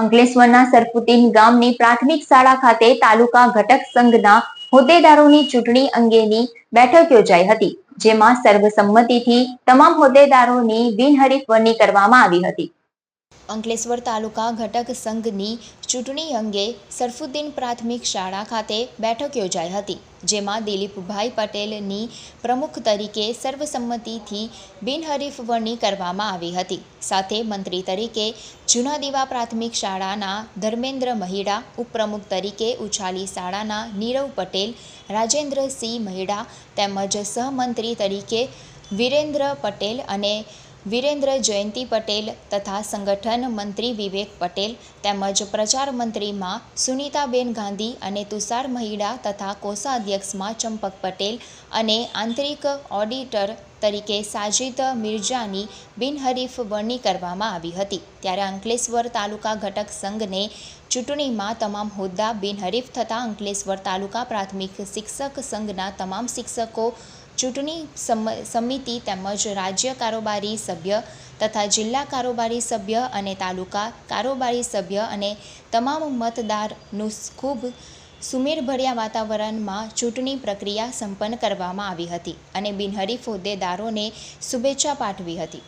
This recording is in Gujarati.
અંકલેશ્વરના સરપુતીન ગામની પ્રાથમિક શાળા ખાતે તાલુકા ઘટક સંઘના હોદ્દેદારોની ચૂંટણી અંગેની બેઠક યોજાઈ હતી, જેમાં સર્વસંમતિથી તમામ હોદ્દેદારોની બિનહરીફ વરણી કરવામાં આવી હતી. અંકલેશ્વર તાલુકા ઘટક સંઘની ચૂંટણી અંગે સરફુદ્દીન પ્રાથમિક શાળા ખાતે બેઠક યોજાઈ હતી, જેમાં દિલીપભાઈ પટેલની પ્રમુખ તરીકે સર્વસંમતિથી બિનહરીફ વરણી કરવામાં આવી હતી. સાથે મંત્રી તરીકે જૂના દીવા પ્રાથમિક શાળાના ધર્મેન્દ્ર મહિડા, ઉપપ્રમુખ તરીકે ઉછાલી શાળાના નીરવ પટેલ રાજેન્દ્રસિંહ મહિડા તેમજ સહમંત્રી તરીકે વિરેન્દ્ર પટેલ અને વિરેન્દ્ર જયંતિ પટેલ તથા સંગઠન મંત્રી વિવેક પટેલ તેમજ પ્રચાર મંત્રીમાં સુનીતાબેન ગાંધી અને તુષાર મહિડા તથા કોષાધ્યક્ષમાં ચંપક પટેલ અને આંતરિક ઓડિટર તરીકે સાજિદ મિર્જાની બિનહરીફ વરણી કરવામાં આવી હતી. ત્યારે અંકલેશ્વર તાલુકા ઘટક સંઘને ચૂંટણીમાં તમામ હોદ્દા બિનહરીફ થતાં અંકલેશ્વર તાલુકા પ્રાથમિક શિક્ષક સંઘના તમામ શિક્ષકો ચૂંટણી સમ- સમિતિ તેમજ રાજ્ય કારોબારી સભ્ય તથા જિલ્લા કારોબારી સભ્ય અને તાલુકા કારોબારી સભ્ય અને તમામ મતદારનું ખૂબ સુમેળભર્યા વાતાવરણમાં ચૂંટણી પ્રક્રિયા સંપન્ન કરવામાં આવી હતી અને બિનહરીફ હોદ્દેદારોને શુભેચ્છા પાઠવી હતી.